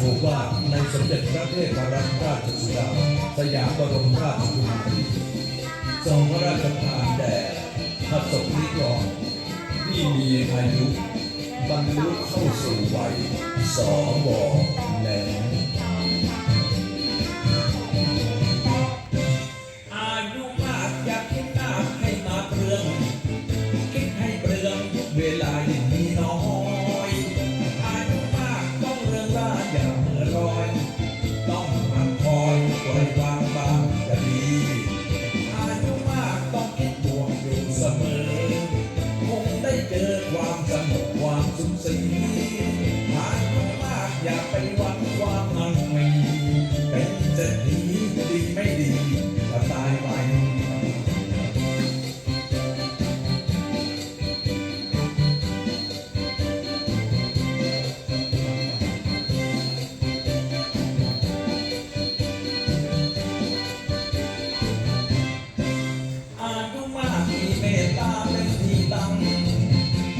ถูกว่าในสมเด็จพระเทพรัตนราชสุดาสยามบรมราชกุมารีทรงพระราชทานแด่พระสงฆ์นิกรที่มีอายุบรรลุเข้าสู่วัยสวแล วันความมันไมีเป็นจะดีดีไม่ดีก็ตายไป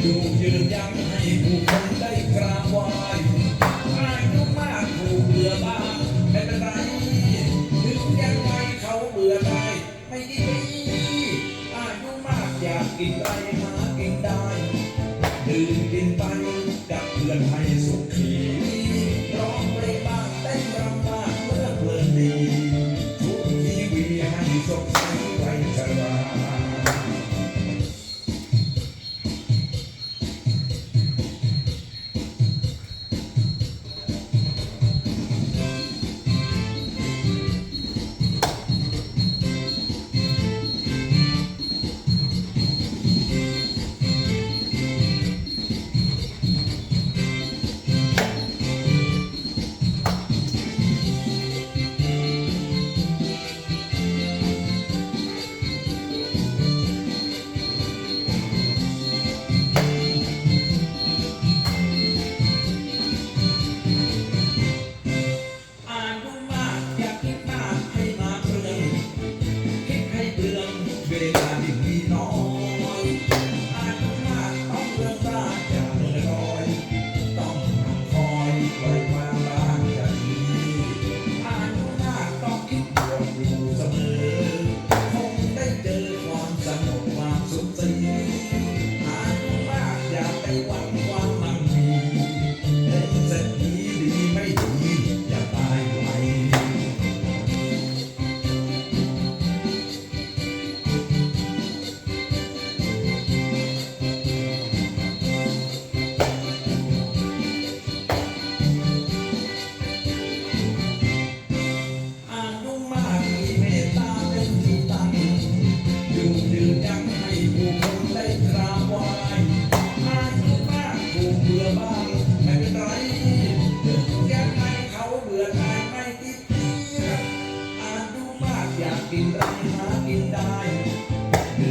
อยู่ยืนยั้งให้ผู้คน กินไปหากินได้ดื่มกินไปกับเพื่อนไทย igreja.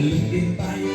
Nalilipid tayo